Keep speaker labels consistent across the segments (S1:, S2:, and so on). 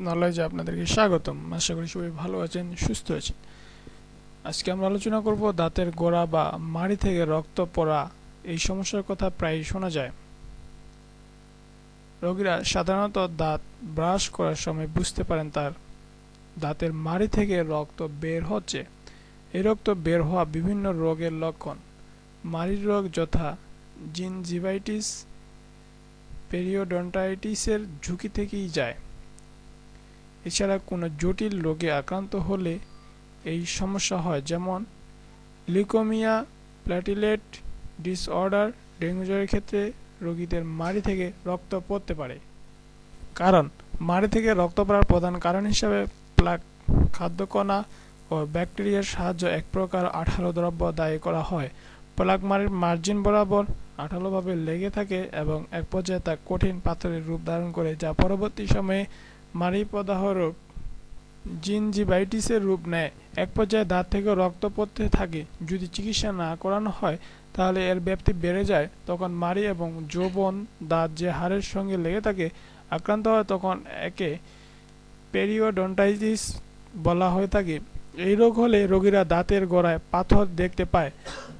S1: নলেজে আপনাদেরকে স্বাগতম। আশা করি সবাই ভালো আছেন, সুস্থ আছেন। আজকে আমরা আলোচনা করব দাঁতের গোড়া বা মাড়ি থেকে রক্ত পড়া। এই সমস্যার কথা প্রায় শোনা যায়। রোগীরা সাধারণত দাঁত ব্রাশ করার সময় বুঝতে পারেন তার দাঁতের মাড়ি থেকে রক্ত বের হচ্ছে। এই রক্ত বের হওয়া বিভিন্ন রোগের লক্ষণ। মাড়ির রোগ যথা জিনজিভাইটিস পেরিওডন্টাইটিসের ঝুঁকি থেকেই যায়। এছাড়া কোনো জটিল রোগে আক্রান্ত হলে এই সমস্যা হয়, যেমন লিউকোমিয়া প্ল্যাটিলেট ডিসঅর্ডার, ডেঙ্গু জ্বরের ক্ষেত্রে রোগীদের মাড়ি থেকে রক্ত পড়তে পারে। কারণ, মাড়ি থেকে রক্ত পড়ার প্রধান কারণ হিসাবে প্লাক, খাদ্যকণা ও ব্যাকটেরিয়ার সাহায্য এক প্রকার আঠালো দ্রব্য দায়ী করা হয়। প্লাক মাড়ির মার্জিন বরাবর আঠালোভাবে লেগে থাকে এবং এক পর্যায়ে তা কঠিন পাথরের রূপ ধারণ করে, যা পরবর্তী সময়ে মাড়ি প্রদাহ রোগ। জিনজিভাইটিসের রূপ নেয়। এক পর্যায়ে দাঁত থেকে রক্ত পড়তে থাকে। যদি চিকিৎসা না করানো হয়, তাহলে এর ব্যাপ্তি বেড়ে যায়। তখন মাড়ি এবং যৌবন দাঁত যে হাড়ের সঙ্গে লেগে থাকে, আক্রান্ত হয়, তখন একে পেরিওডন্টাইটিস বলা হয়ে থাকে। এই রোগ হলে রোগীরা দাঁতের গোড়ায় পাথর দেখতে পায়।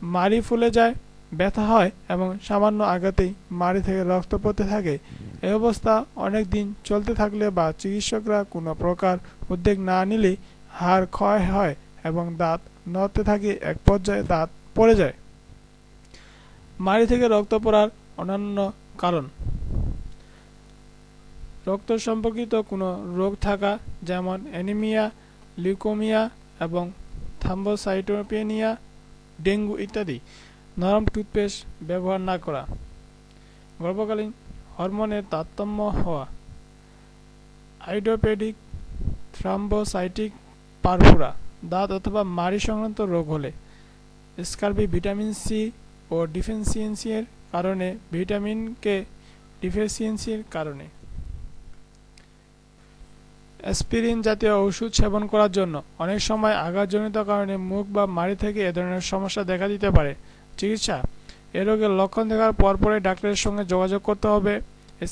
S1: মাড়ি ফুলে যায় ব্যথা হয় এবং সামান্য আঘাতেই মাড়ি থেকে রক্ত পড়তে থাকে। এই অবস্থা অনেক দিন চলতে থাকলে বা চিকিৎসকরা কোনো প্রকার উদ্যোগ না নিলে হাড় ক্ষয় হয় এবং দাঁত নড়তে থাকে, এক পর্যায়ে দাঁত পড়ে যায়। মাড়ি থেকে রক্ত পড়ার অন্যান্য কারণ। রক্ত সম্পর্কিত কোনো রোগ থাকা যেমন অ্যানিমিয়া, লিউকোমিয়া এবং থাম্বোসাইটোপেনিয়া, ডেঙ্গু ইত্যাদি নরম টুথপেস্ট ব্যবহার না করা। গর্ভকালীন হরমোনের তারতম্য হওয়া। আইডোপেডিক থ্রাম্বোসাইটিক পারফুরা, দাঁত অথবা মাড়ি সংক্রান্ত রোগ হলে স্কার্বি ভিটামিন সি ও ডিফিসিয়েন্সির কারণে ভিটামিন কে ডিফিসিয়েন্সির কারণে। অ্যাসপিরিন জাতীয় ওষুধ সেবন করার জন্য অনেক সময় আঘাতজনিত কারণে মুখ বা মাড়ি থেকে এ ধরনের সমস্যা দেখা দিতে পারে। চিকিৎসা। এ রোগের লক্ষণ দেখার পরপরই ডাক্তারের সঙ্গে যোগাযোগ করতে হবে।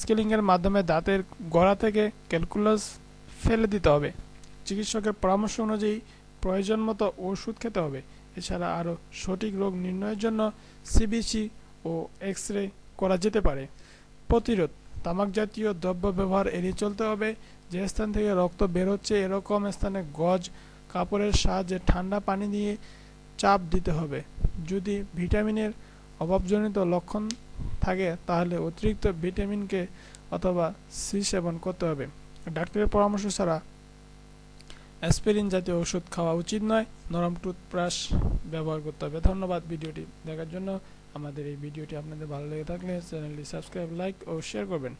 S1: স্কেলিংয়ের মাধ্যমে দাঁতের গোড়া থেকে ক্যালকুলাস ফেলে দিতে হবে। চিকিৎসকের পরামর্শ অনুযায়ী প্রয়োজন মতো ওষুধ খেতে হবে। এছাড়া আরও সঠিক রোগ নির্ণয়ের জন্য সিবিসি ও এক্স রে করা যেতে পারে। প্রতিরোধ, তামাক জাতীয় দ্রব্য ব্যবহার এড়িয়ে চলতে হবে। যে স্থান থেকে রক্ত বের হচ্ছে এরকম স্থানে গজ, কাপড়ের সাহায্যে ঠান্ডা পানি দিয়ে চাপ দিতে হবে। যদি ভিটামিনের অভাবজনিত লক্ষণ থাকে, তাহলে অতিরিক্ত ভিটামিনকে অথবা সি সেবন করতে হবে। ডাক্তারের পরামর্শ ছাড়া অ্যাসপিরিন জাতীয় ওষুধ খাওয়া উচিত নয়। নরম টুথব্রাশ ব্যবহার করতে হবে। ধন্যবাদ ভিডিওটি দেখার জন্য। আমাদের এই ভিডিওটি আপনাদের ভালো লেগে থাকলে চ্যানেলটি সাবস্ক্রাইব, লাইক ও শেয়ার করবেন।